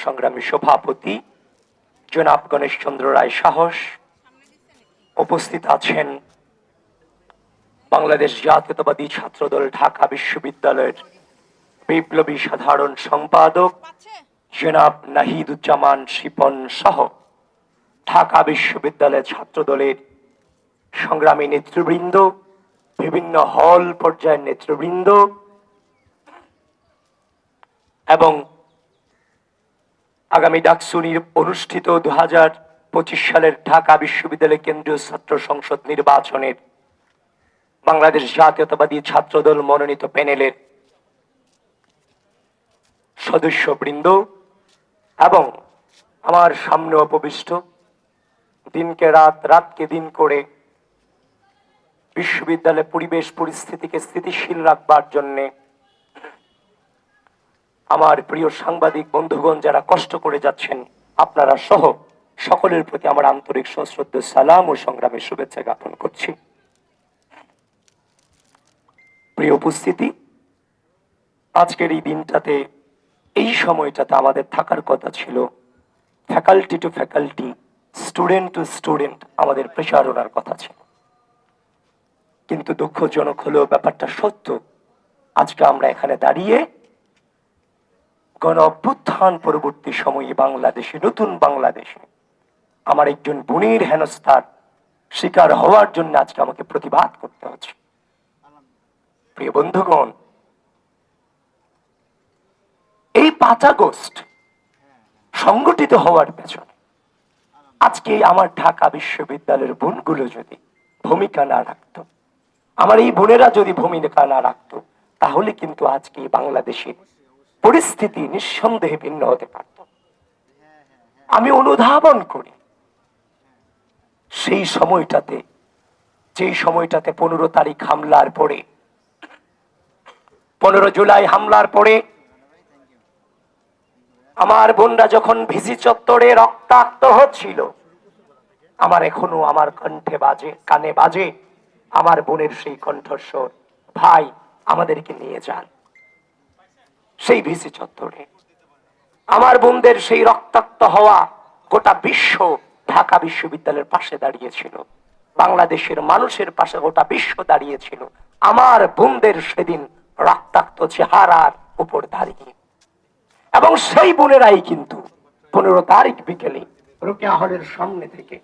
সংগ্রামী সভাপতি জনাব গণেশ চন্দ্র রায় সাহস উপস্থিত আছেন বাংলাদেশ জাতীয়তাবাদী ছাত্রদল ঢাকা বিশ্ববিদ্যালয়ের বিপ্লবী সাধারণ সম্পাদক জনাব নাহিদুজ্জামান শিপন সহ ঢাকা বিশ্ববিদ্যালয়ের ছাত্রদলের সংগ্রামী নেতৃবৃন্দ, বিভিন্ন হল পর্যায়ের নেতৃবৃন্দ এবং আগামী ডাকসুনির অনুষ্ঠিত দু হাজার পঁচিশ সালের ঢাকা বিশ্ববিদ্যালয় কেন্দ্রীয় ছাত্র সংসদ নির্বাচনের বাংলাদেশ জাতীয়তাবাদী ছাত্রদল মনোনীত প্যানেলের সদস্যবৃন্দ এবং আমার সামনে অপবিষ্ট, দিনকে রাত, রাতকে দিন করে বিশ্ববিদ্যালয়ের পরিবেশ পরিস্থিতিকে স্থিতিশীল রাখবার জন্যে আমার প্রিয় সাংবাদিক, বন্ধুগণ, যারা কষ্ট করে যাচ্ছেন, আপনারা সহ সকলের প্রতি আমার আন্তরিক সশ্রদ্ধ সালাম ও সংগ্রামের শুভেচ্ছা জ্ঞাপন করছি। প্রিয় উপস্থিতি, আজকের এই দিনটাতে, এই সময়টাতে আমাদের থাকার কথা ছিল faculty to faculty, student to student আমাদের প্রচারণার কথা ছিল। কিন্তু দুঃখজনক হলেও ব্যাপারটা সত্য, আজকে আমরা এখানে দাঁড়িয়ে গণ অভ্যুত্থান পরবর্তী সময়ে বাংলাদেশে, নতুন বাংলাদেশে। আমার একজন বোনের হেনস্থার শিকার হওয়ার জন্য আজকে আমাকে প্রতিবাদ করতে হচ্ছে। প্রিয় বন্ধুগণ, এই পাঁচ আগস্ট সংগঠিত হওয়ার পেছনে আজকে আমার ঢাকা বিশ্ববিদ্যালয়ের বোনগুলো যদি ভূমিকা না রাখত, আমার এই বোনেরা যদি ভূমিকা না রাখতো, তাহলে কিন্তু আজকে এই বাংলাদেশের পরিস্থিতি নিঃসন্দেহে ভিন্ন হতে পারত। আমি অনুধাবন করি, সেই সময়টাতে, যেই সময়টাতে পনেরো তারিখ হামলার পরে, পনেরো জুলাই হামলার পরে, আমার বোনরা যখন ভিসি চত্বরে রক্তাক্ত হচ্ছিল, আমার এখনও আমার কণ্ঠে বাজে, কানে বাজে, আমার বোনের সেই কণ্ঠস্বর, ভাই, আমাদেরকে নিয়ে যান। সেই ভিসি চত্বরে। আমার বোনদের সেই রক্তাক্ত হওয়া গোটা বিশ্ব ঢাকা বিশ্ববিদ্যালয়ের পাশে দাঁড়িয়েছিল। বাংলাদেশের মানুষের পাশে গোটা বিশ্ব দাঁড়িয়েছিল। আমার বোনদের সেদিন রক্তাক্ত চেহারার উপর দাঁড়িয়ে। এবং সেই বোনেরাই কিন্তু পনেরো তারিখ বিকেলে রোকেয়া হলের সামনে থেকে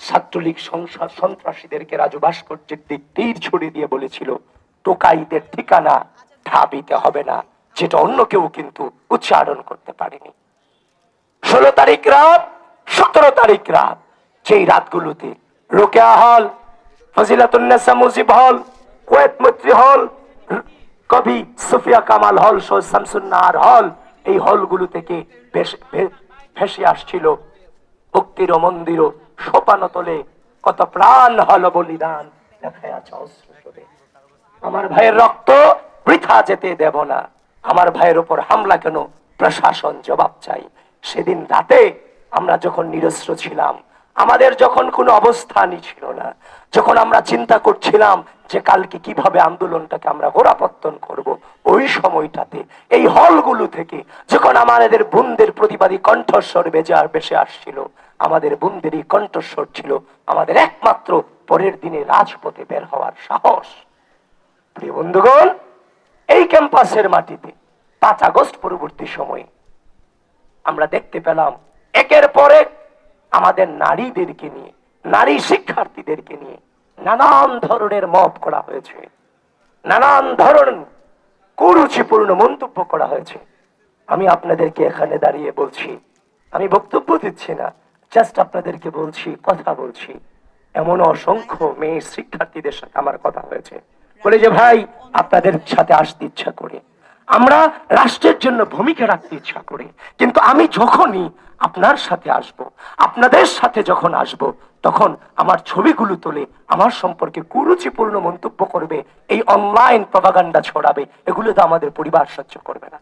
ছাত্রলীগ সংসদ সন্ত্রাসীদেরকে রাজু ভাস্কর্যের দিক তীর ছড়িয়ে দিয়ে বলেছিল, টোকাইদের ঠিকানা ঢাবিতে হবে না। যেটা অন্য কেউ কিন্তু উচ্চারণ করতে পারেনি। ষোলো তারিখ রাত, সতেরো তারিখ রাত, যেই রাতগুলোতে রোকেয়া হল ফজিলাতুন্নেসা মুজিব হল, কোয়েত মৈত্রী হল, কবি সুফিয়া কামাল হল শামসুন্নাহার হল, এই হলগুলো থেকে ভেস- আসছিল ভক্তির মন্দির সোপানো তোলে। কত প্রাণ হল বলিদান দেখা আছে আমার ভাইয়ের রক্ত বৃথা যেতে দেব না। আমার ভাইয়ের উপর হামলা কেন? প্রশাসন জবাব চাই। সেদিন রাতে আমরা যখন নিরস্ত্র ছিলাম, আমাদের যখন কোনো অবস্থানই ছিল না, যখন আমরা চিন্তা করছিলাম যে কালকে কীভাবে আন্দোলনটাকে আমরা গোড়াপত্তন করব, ওই সময়টাতে, এই হলগুলো থেকে যখন আমাদের বোনদের প্রতিবাদী কণ্ঠস্বর বেজে আর বেসে আসছিল, আমাদের বোনদেরই কণ্ঠস্বর ছিল আমাদের একমাত্র পরের দিনে রাজপথে বের হওয়ার সাহস। প্রিয় বন্ধুগণ এই ক্যাম্পাসের মাটিতে পাঁচ আগস্ট পরবর্তী সময়ে আমরা দেখতে পেলাম একের পর আমাদের নারীদেরকে নিয়ে, নারী শিক্ষার্থীদেরকে নিয়ে নানান ধরনের মত করা হয়েছে। নানান ধরনের কুরুচিপূর্ণ মন্তব্য করা হয়েছে। আমি আপনাদেরকে এখানে দাঁড়িয়ে বলছি, আমি বক্তব্য দিচ্ছি না জাস্ট আপনাদেরকে বলছি, কথা বলছি। এমন অসংখ্য মেয়ে শিক্ষার্থীদের সাথে আমার কথা হয়েছে। বলে যে, ভাই, আপনাদের সাথে আসতে ইচ্ছা করে। আমরা রাষ্ট্রের জন্য ভূমিকা রাখতে ইচ্ছা করি। কিন্তু আমি যখনই আপনার সাথে আসব, আপনাদের সাথে যখন আসব, তখন আমার ছবিগুলো তোলে, আমার সম্পর্কে কুরুচিপূর্ণ মন্তব্য করবে, এই অনলাইন প্রভাগান্ডা ছড়াবে। এগুলো তো আমাদের পরিবার সহ্য করবে না।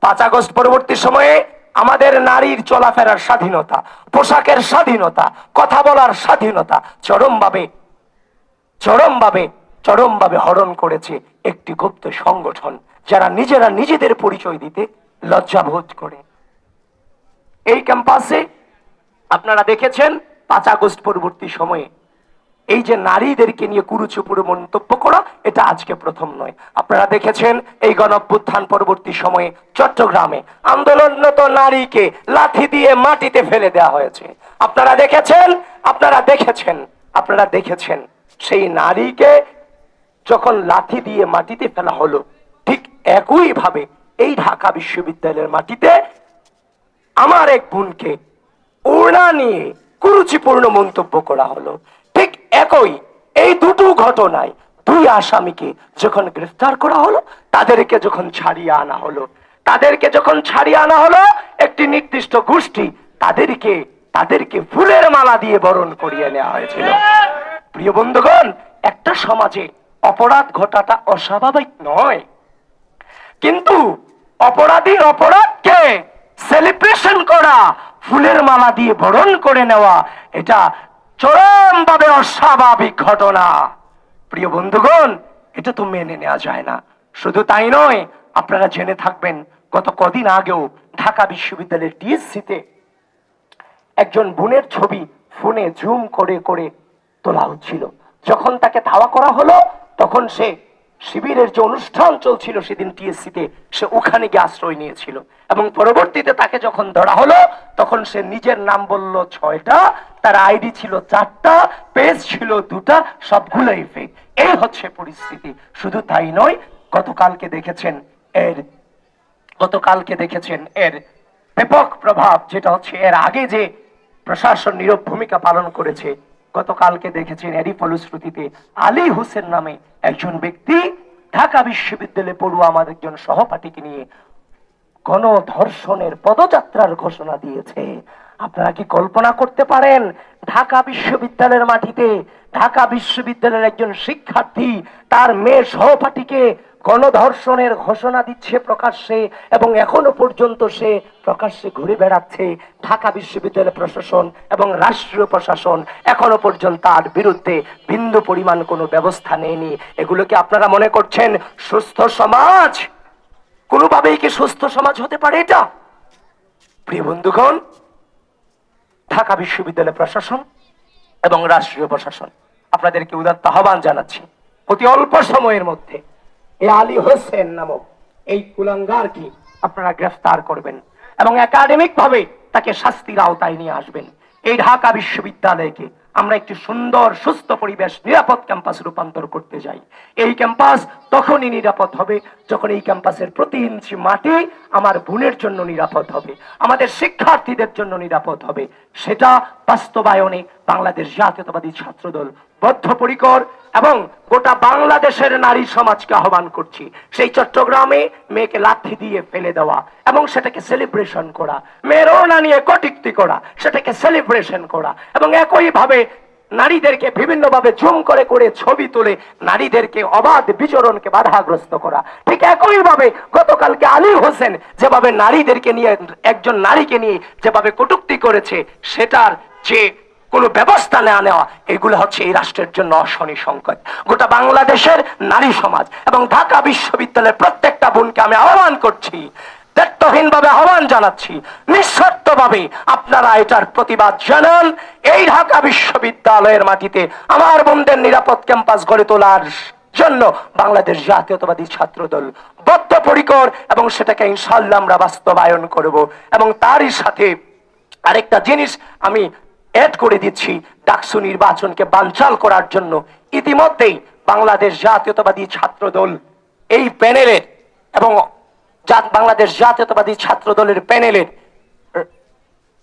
পাঁচ আগস্ট পরবর্তী সময়ে আমাদের নারীর চলাফেরার স্বাধীনতা, পোশাকের স্বাধীনতা, কথা বলার স্বাধীনতা চরমভাবে চরমভাবে চরমভাবে হরণ করেছে একটি গুপ্ত সংগঠন, যারা নিজেরা নিজেদের পরিচয় দিতে লজ্জাবোধ করে। এই ক্যাম্পাসে আপনারা দেখেছেন পাঁচ আগস্ট পরবর্তী সময়ে এই যে নারীদেরকে নিয়ে কুরুচুপুরু মন্তব্য করা, এটা আজকে প্রথম নয়। আপনারা দেখেছেন এই গণঅভ্যুত্থান পরবর্তী সময়ে চট্টগ্রামে আন্দোলনরত নারীকে লাথি দিয়ে মাটিতে ফেলে দেওয়া হয়েছে। আপনারা দেখেছেন? আপনারা দেখেছেন? আপনারা দেখেছেন সেই নারীকে যখন লাথি দিয়ে মাটিতে ফেলা হলো, ঠিক একই ভাবে এই ঢাকা বিশ্ববিদ্যালয়ের মাটিতে আমার এক বোনকে ওড়না নিয়ে কুরুচিপূর্ণ মন্তব্য করা হলো। ঠিক একই এই দুটো ঘটনায় দুই আসামিকে যখন গ্রেফতার করা হলো, তাদেরকে যখন ছাড়িয়ে আনা হলো, তাদেরকে যখন ছাড়িয়ে আনা হলো, একটি নির্দিষ্ট গোষ্ঠী তাদেরকে তাদেরকে ফুলের মালা দিয়ে বরণ করিয়ে নেওয়া হয়েছিল। প্রিয় বন্ধুগণ, একটা সমাজে অপরাধ ঘটাটা অস্বাভাবিক নয়। কিন্তু অপরাধীর অপরাধকে সেলিব্রেশন করা, ফুলের মালা দিয়ে বরণ করে নেওয়া, এটা চরমভাবে অস্বাভাবিক ঘটনা। প্রিয় বন্ধুগণ, এটা তো মেনে নেওয়া যায় না। শুধু তাই নয়, আপনারা জেনে থাকবেন, গত কদিন আগেও ঢাকা বিশ্ববিদ্যালয়ের টিএসসিতে একজন বোনের ছবি ফোনে জুম করে করে তোলা হচ্ছিল। যখন তাকে ধাওয়া করা হলো তখন সে শিবিরের যে অনুষ্ঠান চলছিল সেদিন টিএসসিতে, সে ওখানে গিয়ে আশ্রয় নিয়েছিল। এবং পরবর্তীতে তাকে যখন ধরা হলো, তখন সে নিজের নাম বলল ছয়টা, তার আইডি ছিল চারটা, পেজ ছিল দুটা, সবগুলোই ফেক এই হচ্ছে পরিস্থিতি। শুধু তাই নয়, গতকালকে দেখেছেন এর, গতকালকে দেখেছেন এর ব্যাপক প্রভাব, যেটা হচ্ছে এর আগে যে প্রশাসন নীরব ভূমিকা পালন করেছে গতকালকে দেখেছেন এরই ফলশ্রুতিতে আলী হোসেন নামে একজন ব্যক্তি ঢাকা বিশ্ববিদ্যালয়ে পড়ুয়া আমার একজন সহপাঠীকে নিয়ে গণধর্ষণের পদযাত্রার ঘোষণা দিয়েছে। আপনারা কি কল্পনা করতে পারেন ঢাকা বিশ্ববিদ্যালয়ের মাটিতে ঢাকা বিশ্ববিদ্যালয়ের একজন শিক্ষার্থী তার মেয়ে সহপাঠীকে গণধর্ষণের ঘোষণা দিচ্ছে প্রকাশ্যে এবং এখনও পর্যন্ত সে প্রকাশ্যে ঘুরে বেড়াচ্ছে ঢাকা বিশ্ববিদ্যালয় প্রশাসন এবং রাষ্ট্রীয় প্রশাসন। এখনও পর্যন্ত তার বিরুদ্ধে বিন্দু পরিমাণ কোনো ব্যবস্থা নেয়নি। এগুলোকে আপনারা মনে করছেন সুস্থ সমাজ? কোনোভাবেই কি সুস্থ সমাজ হতে পারে এটা? প্রিয় বন্ধুগণ, ঢাকা বিশ্ববিদ্যালয় প্রশাসন এবং রাষ্ট্রীয় প্রশাসন। আপনাদেরকে উদাত্ত আহ্বান জানাচ্ছি। অতি অল্প সময়ের মধ্যে এ আলী হোসেন নামক এই কুলাঙ্গারকে আপনারা গ্রেফতার করবেন এবং একাডেমিক ভাবে তাকে শাস্তির আওতায় নিয়ে আসবেন। এই ঢাকা বিশ্ববিদ্যালয়কে আমরা একটি সুন্দর, সুস্থ পরিবেশ, নিরাপদ ক্যাম্পাস রূপান্তর করতে যাই এই ক্যাম্পাস তখনই নিরাপদ হবে যখন এই ক্যাম্পাসের প্রতি ইঞ্চি মাটি আমার বোনের জন্য নিরাপদ হবে, আমাদের শিক্ষার্থীদের জন্য নিরাপদ হবে। সেটা বাস্তবায়নে বাংলাদেশ জাতীয়তাবাদী ছাত্রদল বদ্ধপরিকর এবং গোটা বাংলাদেশের নারী সমাজকে আহ্বান করছি। সেই চট্টগ্রামে মেয়েকে লাথি দিয়ে ফেলে দেওয়া এবং সেটাকে সেলিব্রেশন করা, মেয়ের ওড়না নিয়ে কটিক্তি করা, সেটাকে সেলিব্রেশন করা এবং একইভাবে নারীদেরকে বিভিন্নভাবে ঝুম করে করে ছবি তুলে নারীদেরকে অবাধ বিচরণকে বাধাগ্রস্ত করা। ঠিক একইভাবে গতকালকে আলী হোসেন যেভাবে নারীদেরকে নিয়ে, একজন নারীকে নিয়ে যেভাবে কটুক্তি করেছে, সেটার যে কোনো ব্যবস্থা নেওয়া নেওয়া, এগুলো হচ্ছে এই রাষ্ট্রের জন্য অশনি সংকট গোটা বাংলাদেশের নারী সমাজ এবং ঢাকা বিশ্ববিদ্যালয়ের প্রত্যেকটা বোনকে আমি আহ্বান করছি দায়িত্বহীন ভাবে আহ্বান জানাচ্ছি নিঃশর্ত ভাবে আপনারা এটার প্রতিবাদ জানান, এই ঢাকা বিশ্ববিদ্যালয়ের মাটিতে আমার বোনদের নিরাপদ ক্যাম্পাস গড়ে তোলার জন্য বাংলাদেশ জাতীয়তাবাদী ছাত্র দল বদ্ধপরিকর এবং সেটাকে ইনশাল্লাহ আমরা বাস্তবায়ন করব এবং তারই সাথে আরেকটা জিনিস আমি অ্যাড করে দিচ্ছি ডাকসু নির্বাচনকে বানচাল করার জন্য। ইতিমধ্যেই বাংলাদেশ জাতীয়তাবাদী ছাত্র দল এই প্যানেলের এবং বাংলাদেশ জাতীয়তাবাদী ছাত্র দলের প্যানেলের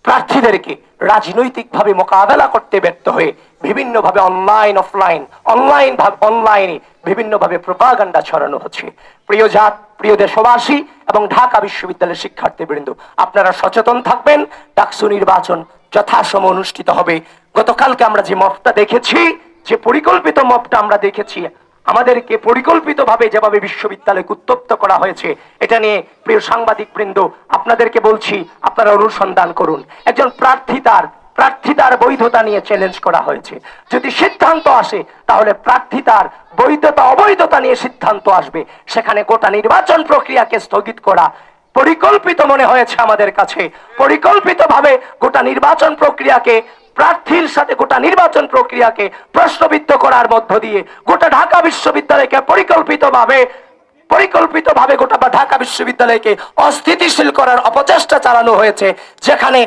প্রার্থীদেরকে রাজনৈতিকভাবে মোকাবেলা করতে ব্যর্থ হয়ে বিভিন্নভাবে অনলাইন, অফলাইন, অনলাইন অনলাইনে বিভিন্নভাবে প্রপাগান্ডা ছড়ানো হচ্ছে। প্রিয় জাত, প্রিয় দেশবাসী এবং ঢাকা বিশ্ববিদ্যালয়ের শিক্ষার্থীবৃন্দ, আপনারা সচেতন থাকবেন। ডাকসু নির্বাচন যথাসম অনুষ্ঠিত হবে। গতকালকে আমরা যে মফটা দেখেছি, যে পরিকল্পিত মফটা আমরা দেখেছি, আমাদেরকে পরিকল্পিতভাবে যেভাবে বিশ্ববিদ্যালয়কে উত্তপ্ত করা হয়েছে, এটা নিয়ে প্রিয় সাংবাদিক বৃন্দ আপনাদেরকে বলছি, আপনারা অনুসন্ধান করুন। একজন প্রার্থী তার প্রার্থিতার বৈধতা নিয়ে চ্যালেঞ্জ করা হয়েছে। যদি সিদ্ধান্ত আসে, তাহলে প্রার্থিতার বৈধতা, অবৈধতা নিয়ে সিদ্ধান্ত আসবে। সেখানে গোটা নির্বাচন প্রক্রিয়াকে স্থগিত করা পরিকল্পিত মনে হয়েছে আমাদের কাছে। পরিকল্পিতভাবে গোটা নির্বাচন প্রক্রিয়াকে, প্রার্থীর সাথে গোটা নির্বাচন প্রক্রিয়াকে প্রশ্নবিদ্ধ করার মধ্য দিয়ে গোটা ঢাকা বিশ্ববিদ্যালয়কে পরিকল্পিতভাবে পরিকল্পিতভাবে গোটা বা ঢাকা বিশ্ববিদ্যালয়কে অস্থিতিশীল করার অপচেষ্টা চালানো হয়েছে, যেখানে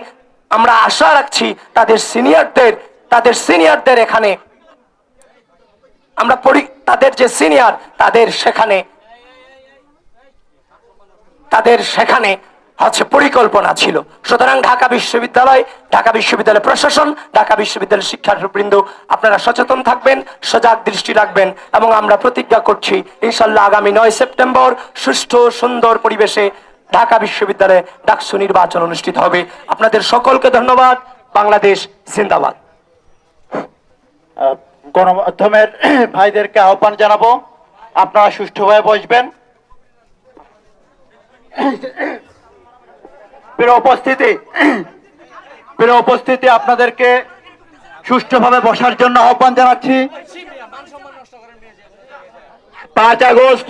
আমরা আশা রাখছি তাদের সিনিয়রদের তাদের সিনিয়রদের এখানে আমরা তাদের যে সিনিয়র, তাদের সেখানে তাদের সেখানে হচ্ছে পরিকল্পনা ছিল। সুতরাং ঢাকা বিশ্ববিদ্যালয় ঢাকা বিশ্ববিদ্যালয় প্রশাসন, ঢাকা বিশ্ববিদ্যালয় শিক্ষার্থীবৃন্দ, আপনারা সচেতন থাকবেন, সজাগ দৃষ্টি রাখবেন এবং আমরা প্রতিজ্ঞা করছি ইনশাল্লাহ আগামী নয় সেপ্টেম্বর সুষ্ঠু, সুন্দর পরিবেশে ঢাকা বিশ্ববিদ্যালয়ে ডাকসু নির্বাচন অনুষ্ঠিত হবে। আপনাদের সকলকে ধন্যবাদ। বাংলাদেশ জিন্দাবাদ। গণমাধ্যমের ভাইদেরকে আহ্বান জানাব, আপনারা সুষ্ঠুভাবে বসবেন। প্রিয় উপস্থিতি প্রিয় উপস্থিতি, আপনাদেরকে সুষ্ঠুভাবে বসার জন্য আহ্বান জানাচ্ছি। পাঁচ আগস্ট,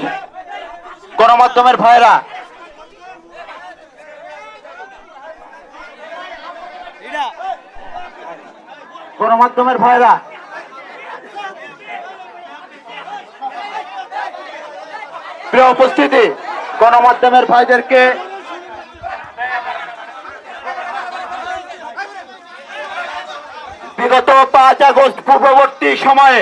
গণমাধ্যমের ভাইরা গণমাধ্যমের ভাইরা প্রিয় উপস্থিতি গণমাধ্যমের ভাইদেরকে বিগত পাঁচ আগস্ট পূর্ববর্তী সময়ে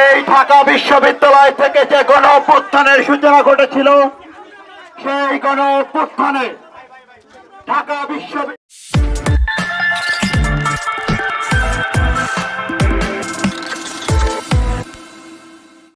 এই ঢাকা বিশ্ববিদ্যালয় থেকে যে গণ অভ্যুত্থানের সূচনা ঘটেছিল, সেই গণ অভ্যুত্থানে ঢাকা বিশ্ববিদ্যালয়